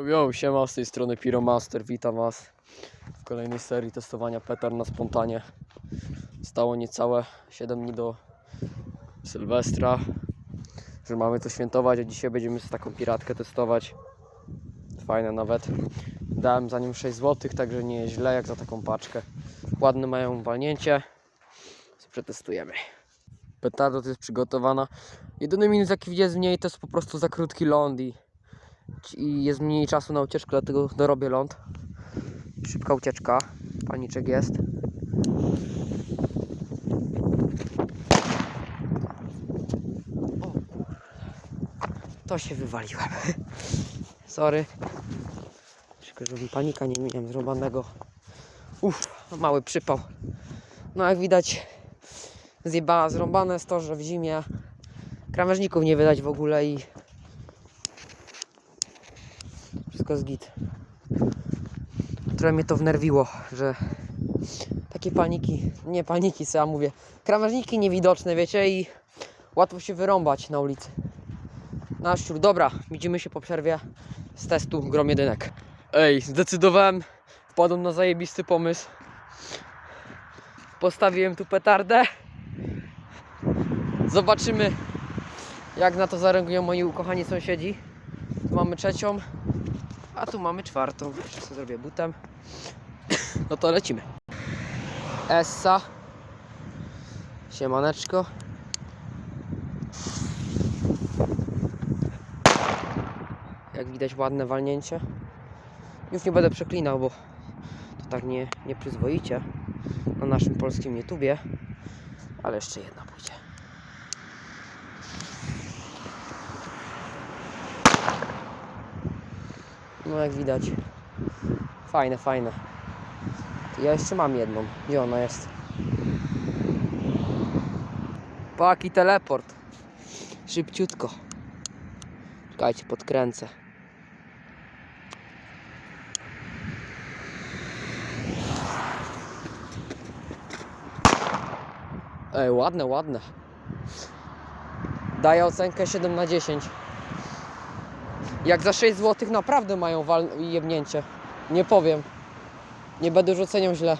Yo, yo, siema, z tej strony Pyromaster, witam Was w kolejnej serii testowania petar na spontanie. Stało niecałe 7 dni do Sylwestra, że mamy to świętować, a dzisiaj będziemy z taką piratkę testować. Fajne nawet. Dałem za nią 6 zł, także nie jest źle jak za taką paczkę. Ładne mają walnięcie. Przetestujemy. Petarda to jest przygotowana. Jedyny minus jaki widzę z niej to jest po prostu za krótki ląd i jest mniej czasu na ucieczkę, dlatego dorobię ląd. Szybka ucieczka, paniczek jest. O, to się wywaliłem. Sorry. Tylko żeby panika nie miałem zrąbanego. Uff, mały przypał. No jak widać zjeba, zrąbane jest to, że w zimie krawężników nie wydać w ogóle i wszystko z git. Trochę mnie to wnerwiło, że takie paniki, nie paniki, co ja mówię, krawężniki niewidoczne, wiecie, i łatwo się wyrąbać na ulicy. Na szczur, dobra, widzimy się po przerwie z testu grom jedynek. Ej, zdecydowałem, wpadłem na zajebisty pomysł. Postawiłem tu petardę. Zobaczymy, jak na to zareagują moi ukochani sąsiedzi. Mamy trzecią, a tu mamy czwartą. Jeszcze sobie zrobię butem. No to lecimy. Essa. Siemaneczko. Jak widać ładne walnięcie. Już nie będę przeklinał, bo to tak nie, nieprzyzwoicie na naszym polskim YouTubie. Ale jeszcze jedna pójdzie. No jak widać. Fajne, fajne. Ja jeszcze mam jedną. Gdzie ona jest? Paki teleport. Szybciutko. Czekajcie, podkręcę. Ej, ładne, ładne. Daję ocenkę 7 na 10. Jak za 6 zł naprawdę mają wal jebnięcie. Nie powiem. Nie będę już oceniał źle.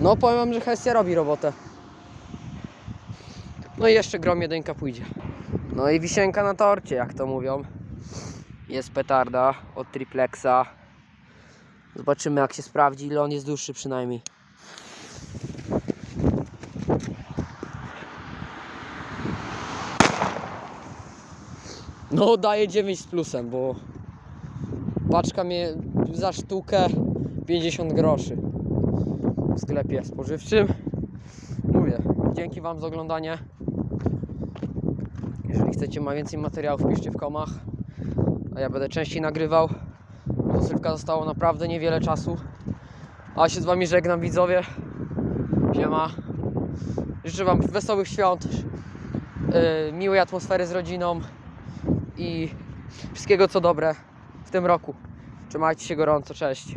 No powiem wam, że Hestia robi robotę. No i jeszcze grom jedynka pójdzie. No i wisienka na torcie, jak to mówią. Jest petarda od triplexa. Zobaczymy jak się sprawdzi, ile on jest dłuższy przynajmniej. No daje 9 z plusem, bo paczka mnie za sztukę 50 groszy w sklepie spożywczym. Mówię, dzięki Wam za oglądanie. Jeżeli chcecie ma więcej materiałów, piszcie w komach. A ja będę częściej nagrywał. Do Sylwka zostało naprawdę niewiele czasu. A się z Wami żegnam widzowie. Siema. Życzę Wam wesołych świąt, yy, miłej atmosfery z rodziną i wszystkiego co dobre w tym roku. Trzymajcie się gorąco, cześć.